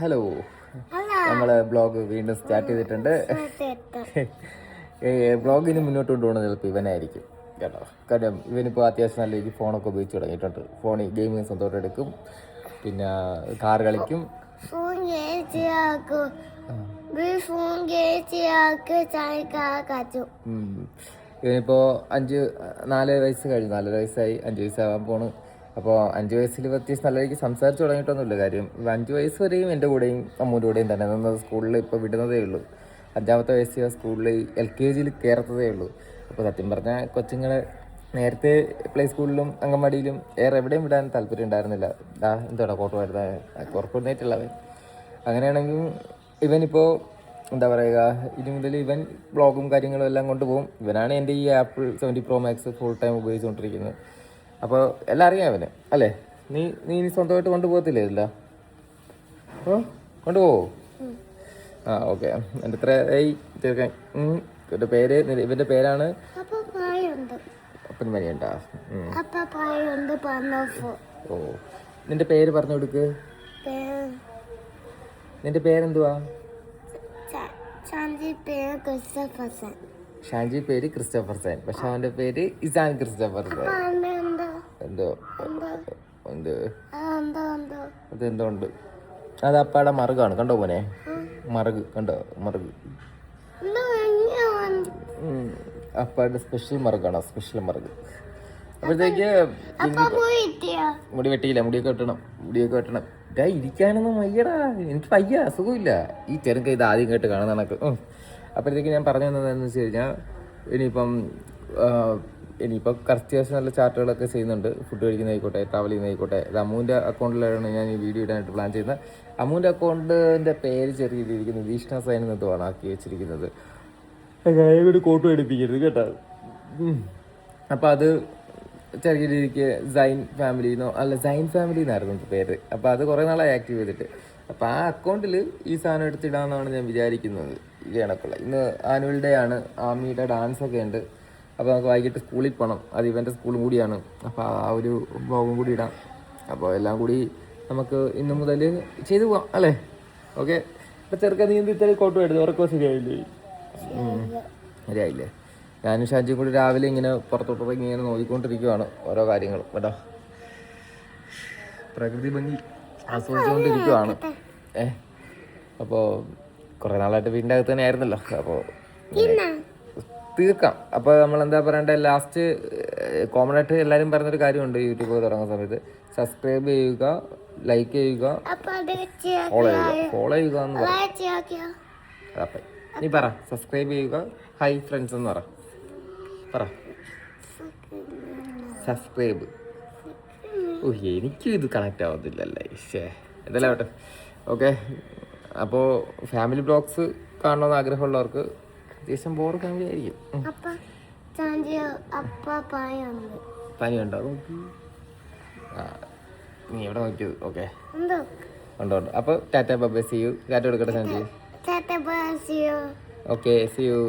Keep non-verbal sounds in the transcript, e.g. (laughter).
Hello നമ്മളെ blog വീണ്ടും start ചെയ്തിട്ടുണ്ട്. ബ്ലോഗിന് (laughs) മുന്നോട്ട് കൊണ്ടുപോകുന്നത് ചിലപ്പോൾ ഇവനായിരിക്കും. കേട്ടോ. കാര്യം ഇവനിപ്പോൾ അത്യാവശ്യം നല്ല രീതിക്ക് ഫോണൊക്കെ ഉപയോഗിച്ച് തുടങ്ങിയിട്ടുണ്ട്. ഫോണിൽ ഗെയിമിങ് സ്വന്തമായിട്ട് എടുക്കും. പിന്നെ കാർ കളിക്കും. ഇവനിപ്പോൾ അഞ്ച് നാല് വയസ്സ് കഴിഞ്ഞു. നാലര വയസ്സായി അഞ്ച് വയസ്സാവാൻ പോണ്. അപ്പോൾ അഞ്ച് വയസ്സിൽ അത്യാവശ്യം നല്ല രീതിക്ക് സംസാരിച്ച് തുടങ്ങിയിട്ടൊന്നുമില്ല. കാര്യം അഞ്ച് വയസ്സ് വരെയും എന്റെ കൂടെയും അമ്മൂന്റെ കൂടെയും തന്നെ നിന്ന് സ്കൂളിൽ ഇപ്പോൾ വിടുന്നതേ ഉള്ളൂ. അഞ്ചാമത്തെ വയസ്സ് സ്കൂളിൽ എൽ കെ ജിയിൽ കയറത്തതേ ഉള്ളൂ. അപ്പോൾ സത്യം പറഞ്ഞാൽ കൊച്ചുങ്ങളെ നേരത്തെ പ്ലേ സ്കൂളിലും അംഗൻവാടിയിലും വേറെ എവിടെയും വിടാൻ താല്പര്യം ഉണ്ടായിരുന്നില്ല. ആ എന്തോടാ കോട്ട് വരുന്നത് കോർപ്പറേറ്റുള്ളവൻ അങ്ങനെയാണെങ്കിൽ ഇവനിപ്പോൾ എന്താ പറയുക ഇനി മുതൽ ഇവൻ ബ്ലോഗും കാര്യങ്ങളും എല്ലാം കൊണ്ടുപോകും. ഇവനാണ് എന്റെ ഈ Apple seventy pro max full time ഉപയോഗിച്ചുകൊണ്ടിരിക്കുന്നത്. അപ്പോൾ എല്ലാം അറിയാം അവന് അല്ലേ? നീ നീ ഇനി സ്വന്തമായിട്ട് കൊണ്ടുപോകത്തില്ലേ ഇല്ല ഓ കൊണ്ടുപോകോ ആ ഓക്കെ. എന്റെ ഇത്ര ഏയ് ചെറുക്കൻ. ഇവന്റെ പേര് ഇവന്റെ പേരാണ്? അപ്പൻ മണിയുണ്ടാ ഓ. നിന്റെ പേര് പറഞ്ഞു കൊടുക്ക്. നിന്റെ പേരെന്തുവാ? ഷാൻജി പേര് ക്രിസ്റ്റഫർ സൈൻ. പക്ഷെ അവന്റെ പേര് ഇസാൻ ക്രിസ്റ്റഫർ സൈൻ. എന്തോ? ഉണ്ട് എന്ത്? എന്തോ എന്തോ. അത് എന്തോ ഉണ്ട്. അത് അപ്പാടെ മറുകാണ്. കണ്ടോ മോനെ? മറുക് കണ്ടോ? മറുക്. അപ്പാടെ സ്പെഷ്യൽ മറുകാണ്. സ്പെഷ്യൽ മറുക്. അപ്പോഴത്തേക്ക് മുടി വെട്ടിയില്ല. മുടിയൊക്കെ വെട്ടണം. മുടിയൊക്കെ വെട്ടണം. ഡാ ഇരിക്കാനൊന്നും വയ്യടാ. എനിക്ക് വയ്യ. അസുഖമില്ല ഈ ചെറുക്ക ഇത് ആദ്യം കേട്ട് കാണുന്ന കണക്ക്. അപ്പോഴത്തേക്ക് ഞാൻ പറഞ്ഞു തന്നതെന്ന് വെച്ച് കഴിഞ്ഞാൽ ഇനിയിപ്പം ആ, കറക്റ്റ് അത്യാവശ്യം നല്ല ചാർട്ടുകളൊക്കെ ചെയ്യുന്നുണ്ട്. ഫുഡ് കഴിക്കുന്നതായിക്കോട്ടെ ട്രാവൽ ചെയ്യുന്നതായിക്കോട്ടെ ഇത് അമ്മൂന്റെ അക്കൗണ്ടിലാണ് ഞാൻ ഈ വീഡിയോ ഇടാനായിട്ട് പ്ലാൻ ചെയ്യുന്നത്. അമ്മൂന്റെ അക്കൗണ്ടിന്റെ പേര് ചെറിയ രീതിക്ക് നിരീക്ഷണ സൈൻ എന്നതുമാണ് ആക്കി വെച്ചിരിക്കുന്നത്. ഒരു കോട്ട് എടുപ്പിക്കരുത് കേട്ടോ. അപ്പോൾ അപ്പം അത് ചെറിയ രീതിക്ക് സൈൻ ഫാമിലി എന്നോ അല്ല സൈൻ ഫാമിലി എന്നായിരുന്നു പേര്. അപ്പോൾ അത് കുറേ നാളായി ആക്റ്റീവ് ചെയ്തിട്ട്. അപ്പോൾ ആ അക്കൗണ്ടിൽ ഈ സാധനം എടുത്തിടാമെന്നാണ് ഞാൻ വിചാരിക്കുന്നത്. ഈ കണക്കുള്ള. ഇന്ന് ആനുവൽ ഡേ ആണ്. ആമിയുടെ ഡാൻസ് ഒക്കെ ഉണ്ട്. അപ്പോൾ നമുക്ക് വൈകിട്ട് സ്കൂളിൽ പോകണം അത് ഇവന്റെ സ്കൂളും കൂടിയാണ് അപ്പോൾ ആ ഒരു ബ്ലോഗും കൂടി ഇടാം. അപ്പോൾ എല്ലാം കൂടി നമുക്ക് ഇന്ന് മുതൽ ചെയ്തു പോവാം അല്ലേ? ഓക്കെ. ഇപ്പം ചെറുക്കൻ നീന്തി ഇത്ര കോട്ട് എടുത്തു ഉറക്കോ ശരിയായില്ലേ. ശരിയായില്ലേ? ഞാനും ഷാജിയും കൂടി രാവിലെ ഇങ്ങനെ പുറത്തോട്ട് ഇങ്ങനെ നോക്കിക്കൊണ്ടിരിക്കുവാണ് ഓരോ കാര്യങ്ങളും കേട്ടോ. പ്രകൃതി ഭംഗി ആസ്വദിച്ചുകൊണ്ടിരിക്കുവാണ്. ഏഹ് അപ്പോൾ കുറേ നാളായിട്ട് വീടിന്റെ അകത്ത് തന്നെ ആയിരുന്നല്ലോ അപ്പോൾ തീർക്കാം. അപ്പോൾ നമ്മൾ എന്താ പറയണ്ടേ ലാസ്റ്റ് കോമൺ ആയിട്ട് എല്ലാവരും പറഞ്ഞൊരു കാര്യമുണ്ട് യൂട്യൂബ് തുടങ്ങുന്ന സമയത്ത്. സബ്സ്ക്രൈബ് ചെയ്യുക ലൈക്ക് ചെയ്യുക ഫോളോ ചെയ്യുക. ഫോളോ ചെയ്യുക എന്ന് പറയാം അപ്പം നീ പറ. സബ്സ്ക്രൈബ് ചെയ്യുക. ഹൈ ഫ്രണ്ട്സ് എന്ന് പറ. പറ. സബ്സ്ക്രൈബ് ഓ എനിക്കും ഇത് കണക്റ്റ് ആവത്തില്ലല്ലേ. ശേ എന്തായാലും ഓക്കെ അപ്പോൾ ഫാമിലി ബ്ലോഗ്സ് കാണണമെന്ന് ആഗ്രഹമുള്ളവർക്ക് അത്യാവശ്യം ബോർ വിചാരിക്കും പനിയുണ്ടോ നോക്കി. നീ എവിടെ നോക്കിയത് ഓക്കെ. ഉണ്ടോ? ഉണ്ട് അപ്പോൾ ടാറ്റ ബബ സി യു ടാറ്റ ബാസിയോ ഓക്കെ സി യു